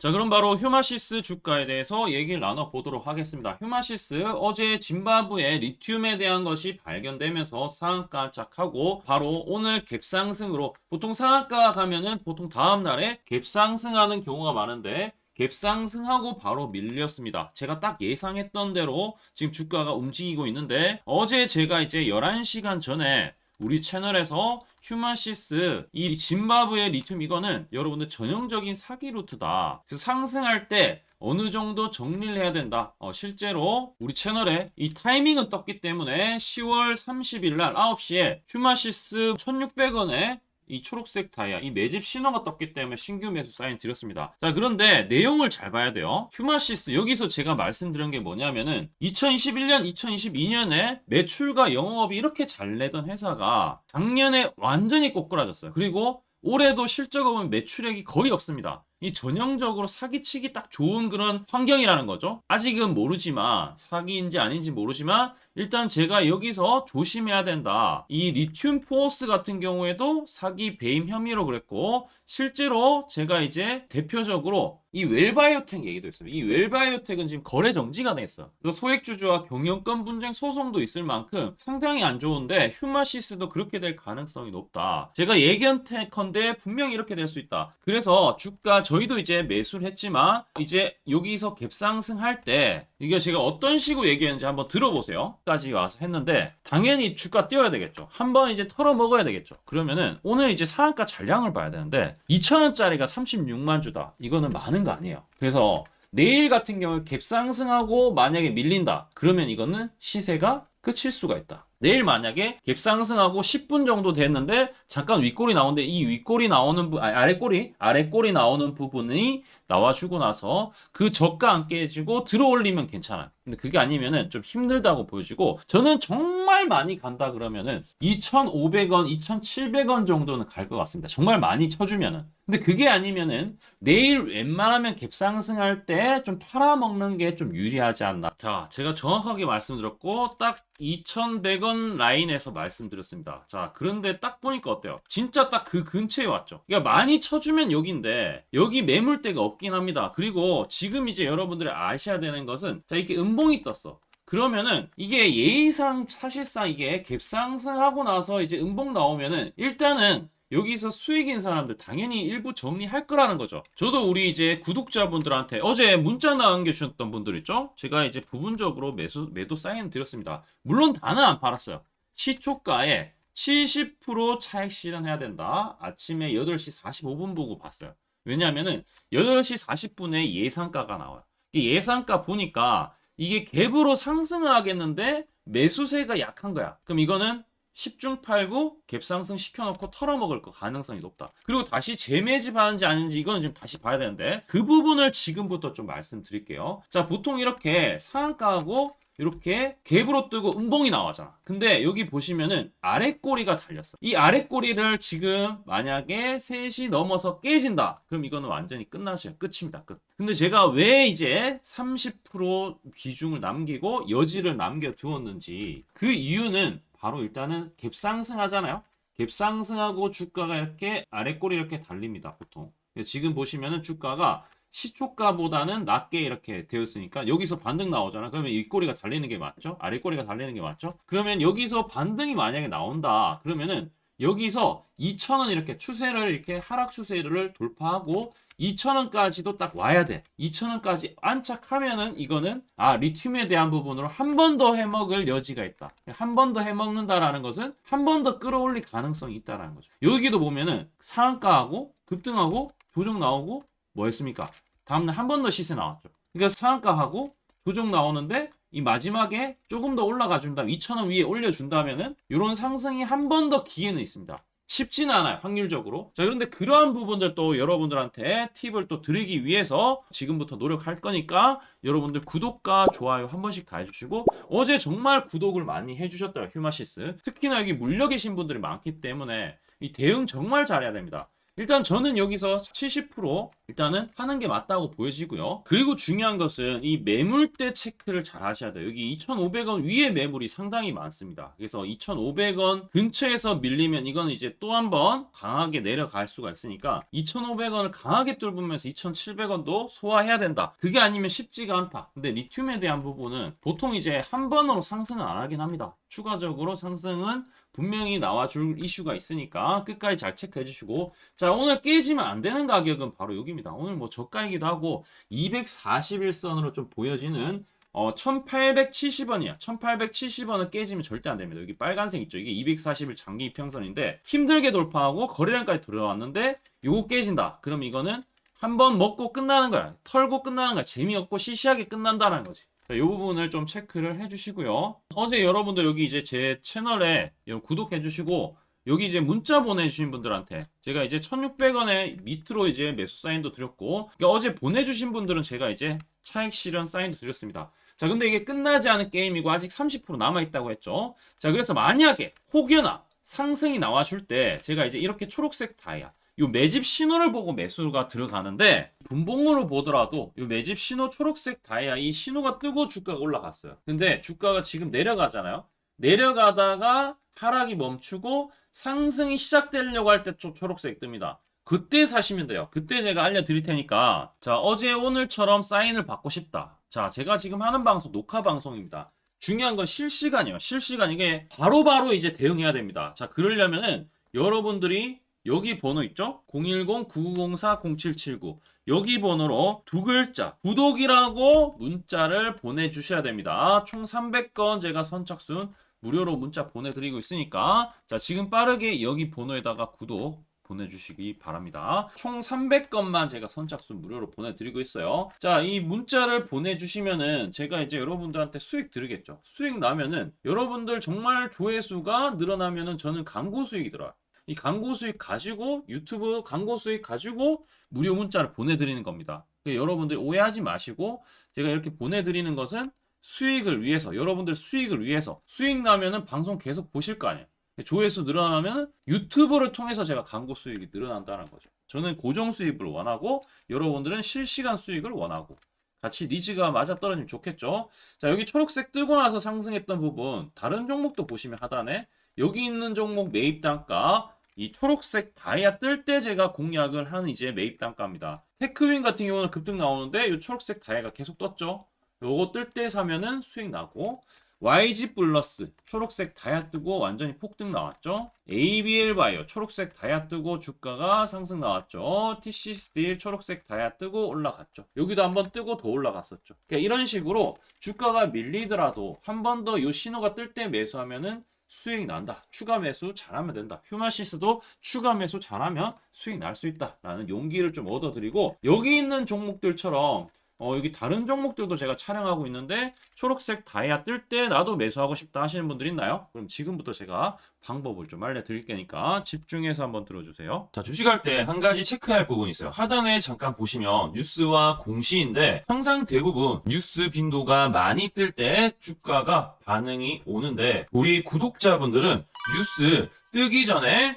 자, 그럼 바로 휴마시스 주가에 대해서 얘기를 나눠보도록 하겠습니다. 휴마시스 어제 짐바브의 리튬에 대한 것이 발견되면서 상한가 짝하고 바로 오늘 갭상승으로 보통 상한가 가면은 보통 다음날에 갭상승하는 경우가 많은데 갭상승하고 바로 밀렸습니다. 제가 딱 예상했던 대로 지금 주가가 움직이고 있는데 어제 제가 이제 11시간 전에 우리 채널에서 휴마시스 이 짐바브의 리튬 이거는 여러분들 전형적인 사기 루트다. 그래서 상승할 때 어느 정도 정리를 해야 된다. 어, 실제로 우리 채널에 이 타이밍은 떴기 때문에 10월 30일 날 9시에 휴마시스 1600원에 이 초록색 다이아, 이 매집 신호가 떴기 때문에 신규 매수 사인 드렸습니다. 자, 그런데 내용을 잘 봐야 돼요. 휴마시스, 여기서 제가 말씀드린 게 뭐냐면은 2021년, 2022년에 매출과 영업이 이렇게 잘 내던 회사가 작년에 완전히 꼬꾸라졌어요. 그리고 올해도 보면 매출액이 거의 없습니다. 이 전형적으로 사기치기 딱 좋은 그런 환경이라는 거죠. 아직은 모르지만 사기인지 아닌지 모르지만 일단 제가 여기서 조심해야 된다. 이 리튬 포어스 같은 경우에도 사기 배임 혐의로 그랬고 실제로 제가 이제 대표적으로 이 웰바이오텍 얘기도 있어요. 이 웰바이오텍은 지금 거래 정지가 돼 있어. 그래서 소액주주와 경영권 분쟁 소송도 있을 만큼 상당히 안 좋은데 휴마시스도 그렇게 될 가능성이 높다. 제가 예견컨대 분명히 이렇게 될 수 있다. 그래서 주가 저희도 이제 매수를 했지만 이제 여기서 갭상승할 때 이게 제가 어떤 식으로 얘기했는지 한번 들어보세요. 까지 와서 했는데 당연히 주가 띄워야 되겠죠. 한번 이제 털어 먹어야 되겠죠. 그러면은 오늘 이제 상한가 잔량을 봐야 되는데 2,000원짜리가 36만 주다. 이거는 많은 거 아니에요. 그래서 내일 같은 경우에 갭상승하고 만약에 밀린다. 그러면 이거는 시세가 끝일 수가 있다. 내일 만약에 갭 상승하고 10분 정도 됐는데 잠깐 윗골이 나오는데 이 윗골이 나오는 부, 아니, 아랫골이 아랫골이 나오는 부분이 나와주고 나서 그 저가 안 깨지고 들어올리면 괜찮아요. 근데 그게 아니면은 좀 힘들다고 보여지고 저는 정말 많이 간다 그러면은 2,500원, 2,700원 정도는 갈 것 같습니다. 정말 많이 쳐주면은. 근데 그게 아니면은 내일 웬만하면 갭상승할 때 좀 팔아먹는 게 좀 유리하지 않나. 자, 제가 정확하게 말씀드렸고 딱 2,100원 라인에서 말씀드렸습니다. 자, 그런데 딱 보니까 어때요? 진짜 딱 그 근처에 왔죠. 그러니까 많이 쳐주면 여기인데 여기 매물대가 없긴 합니다. 그리고 지금 이제 여러분들이 아셔야 되는 것은 자, 이렇게 음봉이 떴어. 그러면은 이게 예의상 사실상 이게 갭상승하고 나서 이제 음봉 나오면은 일단은 여기서 수익인 사람들 당연히 일부 정리할 거라는 거죠. 저도 우리 이제 구독자분들한테 어제 문자 남겨주셨던 분들 있죠? 제가 이제 부분적으로 매수, 매도 사인 드렸습니다. 물론 다는 안 팔았어요. 시초가에 70% 차익 실현해야 된다. 아침에 8시 45분 보고 봤어요. 왜냐하면은 8시 40분에 예상가가 나와요. 이 예상가 보니까 이게 갭으로 상승을 하겠는데 매수세가 약한 거야. 그럼 이거는 10중 팔고 갭상승 시켜놓고 털어먹을 거 가능성이 높다. 그리고 다시 재매집 하는지 아닌지 이건 지금 다시 봐야 되는데 그 부분을 지금부터 좀 말씀드릴게요. 자 보통 이렇게 상한가하고 이렇게 갭으로 뜨고 음봉이 나와잖아. 근데 여기 보시면은 아랫꼬리가 달렸어. 이 아랫꼬리를 지금 만약에 3시 넘어서 깨진다. 그럼 이거는 완전히 끝나셔요. 끝입니다. 끝. 근데 제가 왜 이제 30% 비중을 남기고 여지를 남겨두었는지 그 이유는 바로 일단은 갭상승 하잖아요. 갭상승하고 주가가 이렇게 아랫꼬리 이렇게 달립니다. 보통. 지금 보시면은 주가가 시초가보다는 낮게 이렇게 되었으니까 여기서 반등 나오잖아. 그러면 윗꼬리가 달리는 게 맞죠? 아랫꼬리가 달리는 게 맞죠? 그러면 여기서 반등이 만약에 나온다. 그러면은 여기서 2,000원 이렇게 추세를 이렇게 하락 추세를 돌파하고 2,000원까지도 딱 와야 돼. 2,000원까지 안착하면은 이거는 아 리튬에 대한 부분으로 한 번 더 해먹을 여지가 있다. 한 번 더 해먹는다라는 것은 한 번 더 끌어올릴 가능성이 있다라는 거죠. 여기도 보면은 상한가하고 급등하고 조정 나오고 뭐 했습니까? 다음날 한 번 더 시세 나왔죠. 그러니까 상한가하고 조정 나오는데 이 마지막에 조금 더 올라가 준다. 2,000원 위에 올려준다면은 이런 상승이 한 번 더 기회는 있습니다. 쉽지는 않아요. 확률적으로. 자, 그런데 그러한 부분들 또 여러분들한테 팁을 또 드리기 위해서 지금부터 노력할 거니까 여러분들 구독과 좋아요 한 번씩 다 해주시고 어제 정말 구독을 많이 해주셨더라고요. 휴마시스. 특히나 여기 물려 계신 분들이 많기 때문에 이 대응 정말 잘해야 됩니다. 일단 저는 여기서 70% 일단은 하는 게 맞다고 보여지고요. 그리고 중요한 것은 이 매물대 체크를 잘 하셔야 돼요. 여기 2,500원 위에 매물이 상당히 많습니다. 그래서 2,500원 근처에서 밀리면 이건 이제 또 한 번 강하게 내려갈 수가 있으니까 2,500원을 강하게 뚫으면서 2,700원도 소화해야 된다. 그게 아니면 쉽지가 않다. 근데 리튬에 대한 부분은 보통 이제 한 번으로 상승은 안 하긴 합니다. 추가적으로 상승은 분명히 나와줄 이슈가 있으니까 끝까지 잘 체크해 주시고. 자 오늘 깨지면 안 되는 가격은 바로 여기입니다. 오늘 뭐 저가이기도 하고 241선으로 좀 보여지는 어 1870원이야. 1870원은 깨지면 절대 안 됩니다. 여기 빨간색 있죠? 이게 241 장기 이평선인데 힘들게 돌파하고 거래량까지 들어왔는데 요거 깨진다. 그럼 이거는 한 번 먹고 끝나는 거야. 털고 끝나는 거야. 재미없고 시시하게 끝난다는 거지 자, 이 부분을 좀 체크를 해주시고요. 어제 여러분들 여기 이제 제 채널에 구독해주시고 여기 이제 문자 보내주신 분들한테 제가 이제 1600원에 밑으로 이제 매수 사인도 드렸고 그러니까 어제 보내주신 분들은 제가 이제 차익 실현 사인도 드렸습니다. 자 근데 이게 끝나지 않은 게임이고 아직 30% 남아있다고 했죠. 자 그래서 만약에 혹여나 상승이 나와줄 때 제가 이제 이렇게 초록색 다이아 요 매집 신호를 보고 매수가 들어가는데 분봉으로 보더라도 요 매집 신호 초록색 다이아 이 신호가 뜨고 주가가 올라갔어요. 근데 주가가 지금 내려가잖아요. 내려가다가 하락이 멈추고 상승이 시작되려고 할 때 초록색 뜹니다. 그때 사시면 돼요. 그때 제가 알려드릴 테니까 자 어제 오늘처럼 사인을 받고 싶다. 자 제가 지금 하는 방송 녹화 방송입니다. 중요한 건 실시간이에요. 실시간 이게 바로바로 이제 대응해야 됩니다. 자 그러려면은 여러분들이 여기 번호 있죠? 010-9904-0779 여기 번호로 두 글자 구독이라고 문자를 보내주셔야 됩니다. 총 300건 제가 선착순 무료로 문자 보내드리고 있으니까 자 지금 빠르게 여기 번호에다가 구독 보내주시기 바랍니다. 총 300건만 제가 선착순 무료로 보내드리고 있어요. 자, 이 문자를 보내주시면은 제가 이제 여러분들한테 수익 드리겠죠. 수익 나면은 여러분들 정말 조회수가 늘어나면은 저는 광고 수익이 들어요. 이 광고 수익 가지고 유튜브 광고 수익 가지고 무료 문자를 보내드리는 겁니다. 그러니까 여러분들 오해하지 마시고 제가 이렇게 보내드리는 것은 수익을 위해서 여러분들 수익을 위해서 수익 나면은 방송 계속 보실 거 아니에요. 조회수 늘어나면 유튜브를 통해서 제가 광고 수익이 늘어난다는 거죠. 저는 고정 수익을 원하고 여러분들은 실시간 수익을 원하고 같이 니즈가 맞아 떨어지면 좋겠죠. 자 여기 초록색 뜨고 나서 상승했던 부분 다른 종목도 보시면 하단에 여기 있는 종목 매입 단가 이 초록색 다이아 뜰 때 제가 공략을 한 이제 매입 단가입니다. 테크윈 같은 경우는 급등 나오는데 이 초록색 다이아가 계속 떴죠. 요거 뜰 때 사면은 수익 나고 YG 플러스 초록색 다이아 뜨고 완전히 폭등 나왔죠. ABL 바이오 초록색 다이아 뜨고 주가가 상승 나왔죠. TC 스틸 초록색 다이아 뜨고 올라갔죠. 여기도 한번 뜨고 더 올라갔었죠. 그러니까 이런 식으로 주가가 밀리더라도 한 번 더 요 신호가 뜰 때 매수하면은 수익 난다. 추가 매수 잘하면 된다. 휴마시스도 추가 매수 잘하면 수익 날 수 있다 라는 용기를 좀 얻어드리고 여기 있는 종목들처럼 어, 여기 다른 종목들도 제가 촬영하고 있는데 초록색 다이아 뜰 때 나도 매수하고 싶다 하시는 분들 있나요? 그럼 지금부터 제가 방법을 좀 알려드릴 테니까 집중해서 한번 들어주세요. 자, 주식할 때 한 가지 체크할 부분이 있어요. 하단에 잠깐 보시면 뉴스와 공시인데 항상 대부분 뉴스 빈도가 많이 뜰 때 주가가 반응이 오는데 우리 구독자분들은 뉴스 뜨기 전에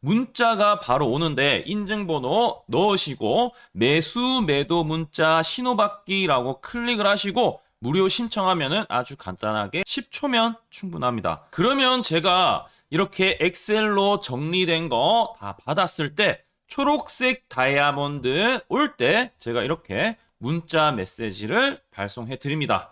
문자가 바로 오는데 인증번호 넣으시고 매수 매도 문자 신호받기라고 클릭을 하시고 무료 신청하면은 아주 간단하게 10초면 충분합니다. 그러면 제가 이렇게 엑셀로 정리된 거 다 받았을 때 초록색 다이아몬드 올 때 제가 이렇게 문자 메시지를 발송해 드립니다.